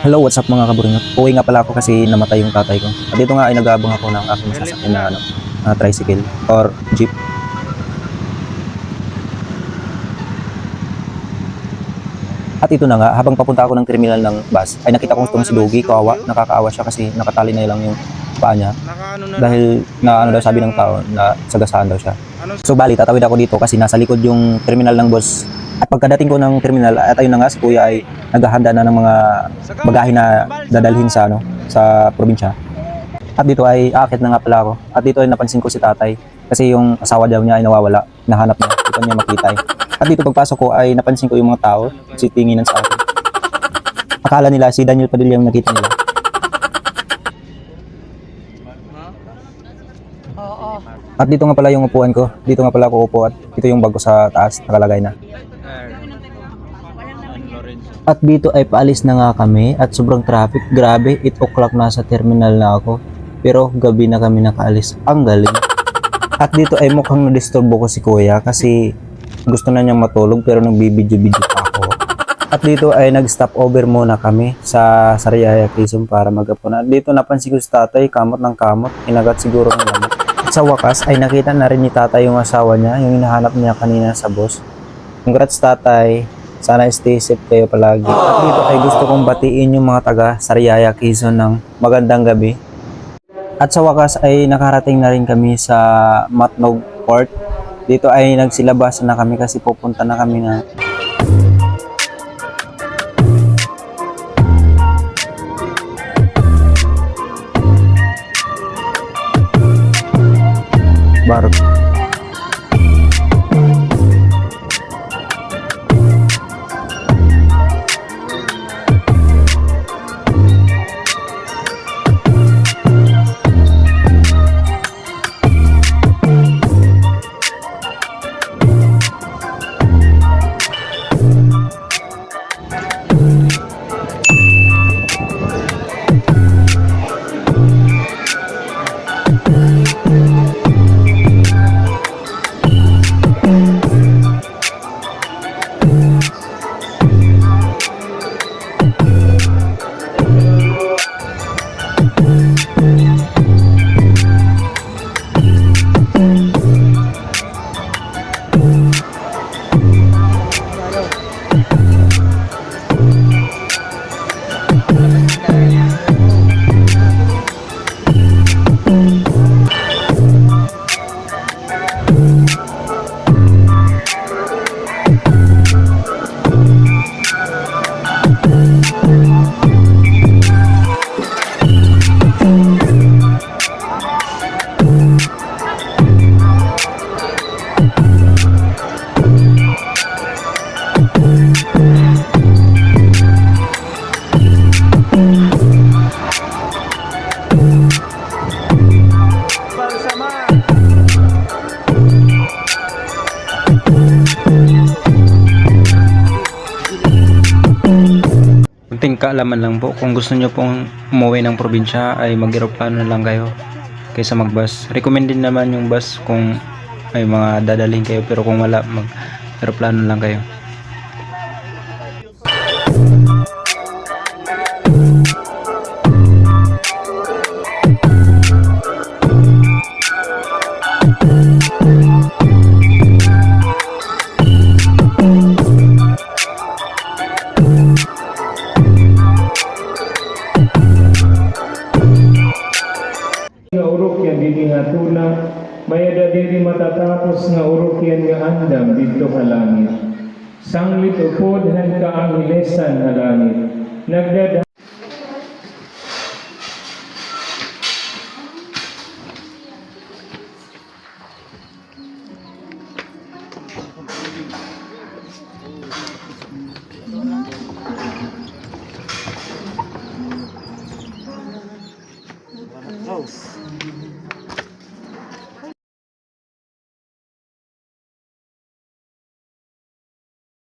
Hello, what's up mga kaburingot? Uwi nga pala ako kasi namatay yung tatay ko. At dito nga ay nag-aabang ako ng aking sasakyan na ano, na tricycle or jeep. At ito na nga, habang papunta ako ng terminal ng bus, ay nakita ko itong si Dogi, kawawa, nakakaawa siya kasi nakatali na lang yung paa niya. Dahil na ano daw sabi ng tao, na sagasaan daw siya. Ano? So bali, tatawid ako dito kasi nasa likod yung terminal ng bus. At pagkadating ko ng terminal, at ayun na nga, si kuya ay naghahanda na ng mga bagahe na dadalhin sa ano sa probinsya. At dito ay aakit na nga pala ako. At dito ay napansin ko si tatay kasi yung asawa daw niya ay nawawala. Nahanap niya, dito niya makita eh. At dito pagpasok ko ay napansin ko yung mga tao si tinginan sa akin. Akala nila si Daniel Padilla yung nakita nila. At dito nga pala yung upuan ko. Dito nga pala ako upo at ito yung bag ko sa taas nakalagay na. At dito ay paalis na nga kami at sobrang traffic. Grabe, 8 o'clock na sa terminal na ako. Pero gabi na kami nakaalis. Ang galing. At dito ay mukhang nadisturbo ko si kuya kasi gusto na niyang matulog pero nagbibidyo-video pa ako. At dito ay nag-stop over muna kami sa Sariaya Quezon para mag-apon. At dito napansin ko si tatay, kamot ng kamot, inagat siguro ng lamot. Sa wakas ay nakita na rin ni tatay yung asawa niya, yung hinahanap niya kanina sa boss. Congrats tatay, sana stay safe kayo palagi. At dito ay gusto kong batiin yung mga taga Sariaya Quezon ng magandang gabi. At sa wakas ay nakarating na rin kami sa Matnog Port. Dito ay nagsilabas na kami kasi pupunta na kami na Kunting kaalaman lang po, kung gusto nyo pong umuwi ng probinsya ay mag-aeroplano na lang kayo kaysa mag-bus. Recommended naman yung bus kung may mga dadalhin kayo pero kung wala mag-aeroplano lang kayo. Dili nga tuna mayada diri matatapos nga urokyan nga andam dito sa langit. Sanglit upod han ka ang hilesan sa langit. Nagdada Go.